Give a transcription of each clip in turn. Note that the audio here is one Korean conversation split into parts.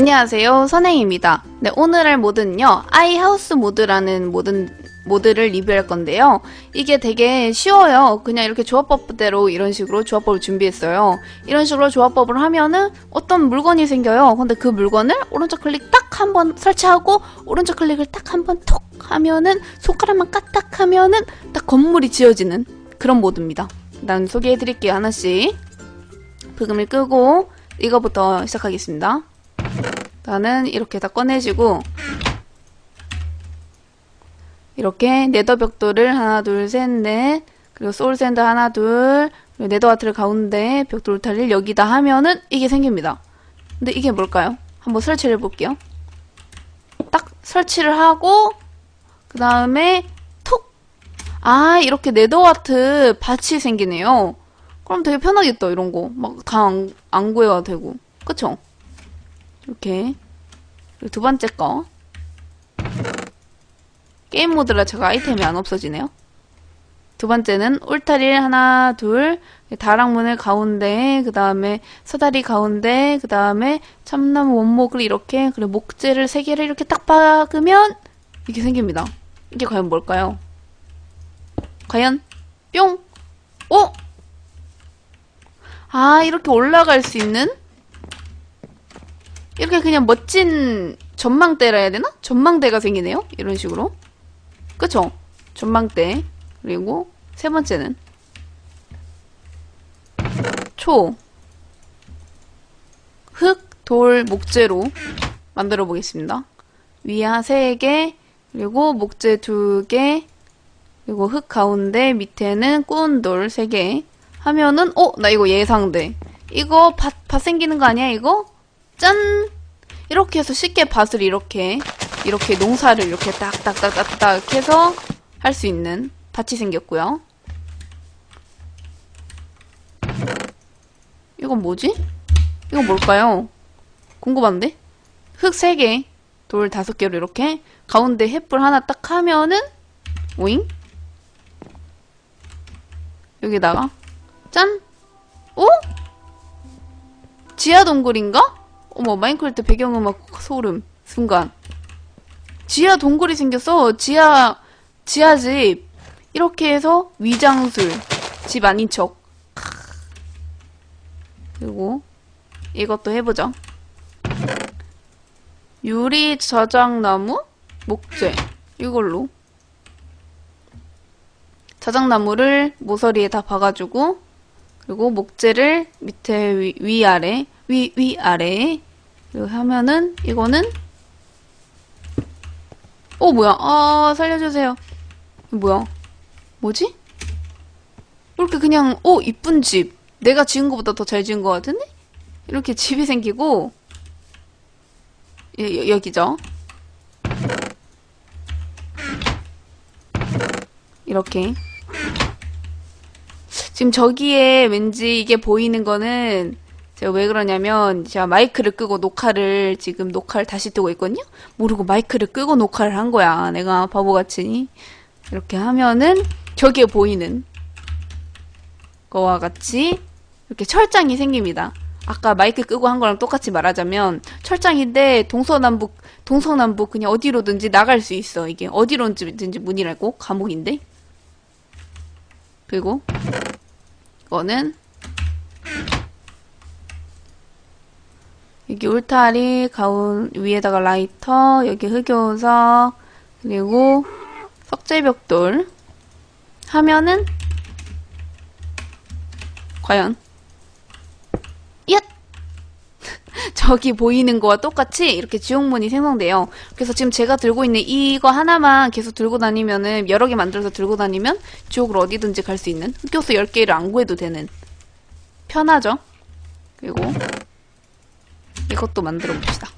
안녕하세요. 선행입니다. 네 오늘 할 모드는요 아이하우스 모드라는 모드, 모드를 리뷰할 건데요. 이게 되게 쉬워요. 그냥 이렇게 조합법대로 이런 식으로 조합법을 준비했어요. 이런 식으로 조합법을 하면은 어떤 물건이 생겨요. 근데 그 물건을 오른쪽 클릭 딱 한 번 설치하고 오른쪽 클릭을 딱 한 번 톡 하면은 손가락만 까딱 하면은 딱 건물이 지어지는 그런 모드입니다. 일단 소개해 드릴게요 하나씩. 브금을 끄고 이거부터 시작하겠습니다 나는 이렇게 다 꺼내지고 이렇게 네더 벽돌을 하나 둘셋넷 그리고 소울샌드 하나 둘 네더 아트를 가운데 벽돌 울타리를 여기다 하면은 이게 생깁니다 근데 이게 뭘까요? 한번 설치를 해볼게요 딱 설치를 하고 그 다음에 톡! 아 이렇게 네더 아트 밭이 생기네요 그럼 되게 편하겠다 이런 거 막 다안안 구해야 되고 그쵸? 이렇게 그리고 두 번째 거 게임 모드라 제가 아이템이 안 없어지네요 두 번째는 울타리를 하나 둘 다락문을 가운데 그 다음에 사다리 가운데 그 다음에 참나무 원목을 이렇게 그리고 목재를 세 개를 이렇게 딱 박으면 이게 생깁니다 이게 과연 뭘까요? 과연 뿅! 오! 아 이렇게 올라갈 수 있는 이렇게 그냥 멋진 전망대라 해야 되나? 전망대가 생기네요. 이런 식으로. 그쵸? 전망대. 그리고 세 번째는 초. 흙, 돌, 목재로 만들어 보겠습니다. 위아 세 개, 그리고 목재 두 개, 그리고 흙 가운데 밑에는 꼰돌 세 개. 하면은, 어, 나 이거 예상돼. 이거 밭, 밭 생기는 거 아니야, 이거? 짠! 이렇게 해서 쉽게 밭을 이렇게 이렇게 농사를 이렇게 딱딱딱딱딱 해서 할 수 있는 밭이 생겼고요. 이건 뭐지? 이건 뭘까요? 궁금한데? 흙 3개, 돌 5개로 이렇게 가운데 햇불 하나 딱 하면은 오잉? 여기다가 짠! 오? 지하 동굴인가? 어머 마인크래프트 배경음악 소름 순간. 지하 동굴이 생겼어. 지하 지하집 이렇게 해서 위장술 집 아닌 척. 그리고 이것도 해보죠. 유리 저장나무? 목재. 이걸로. 저장나무를 모서리에 다 박아주고 그리고 목재를 밑에 위, 위아래 위, 위, 아래. 이렇게 하면은, 이거는, 어, 뭐야. 아, 살려주세요. 뭐야. 뭐지? 이렇게 그냥, 어, 이쁜 집. 내가 지은 것보다 더 잘 지은 것 같은데? 이렇게 집이 생기고, 여, 여기죠. 이렇게. 지금 저기에 왠지 이게 보이는 거는 제가 왜 그러냐면 제가 마이크를 끄고 녹화를 지금 녹화를 다시 뜨고 있거든요. 모르고 마이크를 끄고 녹화를 한 거야. 내가 바보같이 이렇게 하면은 저기에 보이는 거와 같이 이렇게 철장이 생깁니다. 아까 마이크 끄고 한 거랑 똑같이 말하자면 철장인데 동서남북 동서남북 그냥 어디로든지 나갈 수 있어. 이게 어디로든지 문이라고 감옥인데. 그리고 이거는 여기 울타리 가운 위에다가 라이터 여기 흑요석 그리고 석재벽돌. 하면은 과연? 얏! 저기 보이는 거와 똑같이 이렇게 지옥문이 생성돼요. 그래서 지금 제가 들고 있는 이거 하나만 계속 들고 다니면은 여러 개 만들어서 들고 다니면 지옥으로 어디든지 갈 수 있는. 흑요소 10개를 안 구해도 되는. 편하죠. 그리고 이것도 만들어 봅시다.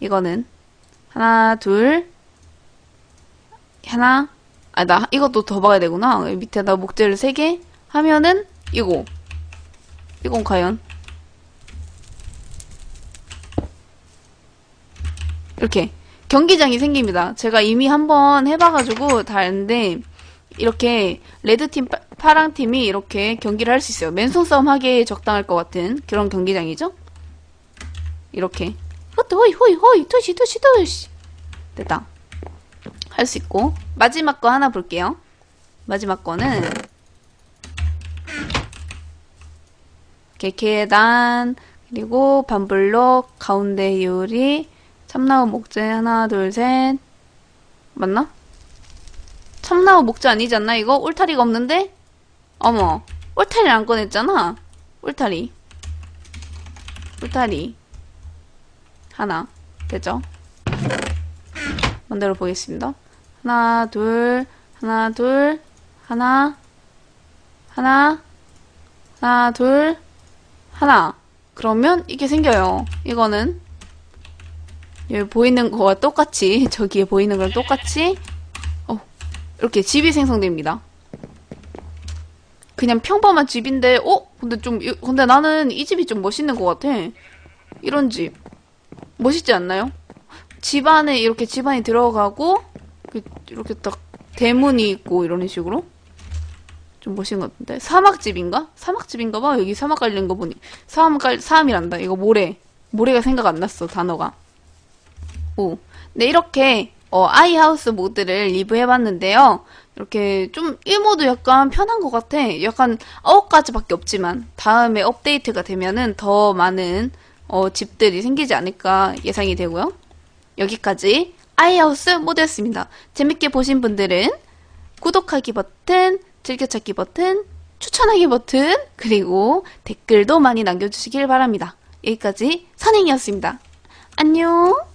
이거는 하나, 둘, 하나, 아, 나 이것도 더 박아야 되구나. 밑에다 목재를 세개 하면은 이거. 이건 과연? 이렇게 경기장이 생깁니다. 제가 이미 한번 해봐가지고 다 아는데 이렇게 레드팀, 파랑팀이 이렇게 경기를 할 수 있어요. 맨손 싸움 하기에 적당할 것 같은 그런 경기장이죠? 이렇게. 호트, 호이, 호이, 호이, 투시, 투시, 투시. 됐다. 할 수 있고. 마지막 거 하나 볼게요. 마지막 거는, 이렇게 계단, 그리고 반블록, 가운데 유리, 참나무 목재 하나, 둘, 셋. 맞나? 참나무 목재 아니지 않나, 이거? 울타리가 없는데? 어머, 울타리를 안 꺼냈잖아. 울타리. 울타리. 하나. 되죠? 만들어 보겠습니다. 하나, 둘, 하나, 둘, 하나, 하나, 하나, 둘, 하나. 그러면 이게 생겨요. 이거는 여기 보이는 거와 똑같이 저기에 보이는 거랑 똑같이 어, 이렇게 집이 생성됩니다. 그냥 평범한 집인데 어? 근데 좀 이- 근데 나는 이 집이 좀 멋있는 것 같아. 이런 집 멋있지 않나요? 집 안에 이렇게 집 안에 들어가고 그- 이렇게 딱 대문이 있고 이런 식으로 좀 멋있는 것 같은데 사막집인가? 사막집인가 봐 여기 사막 깔린 거 보니 사막 깔 사암이란다 이거 모래 모래가 생각 안 났어 단어가 오. 네, 이렇게, 어, 아이하우스 모드를 리뷰해봤는데요. 이렇게 좀 1모드 약간 편한 것 같아. 약간 9가지밖에 없지만, 다음에 업데이트가 되면은 더 많은, 어, 집들이 생기지 않을까 예상이 되고요. 여기까지 아이하우스 모드였습니다. 재밌게 보신 분들은 구독하기 버튼, 즐겨찾기 버튼, 추천하기 버튼, 그리고 댓글도 많이 남겨주시길 바랍니다. 여기까지 선행이었습니다. 안녕!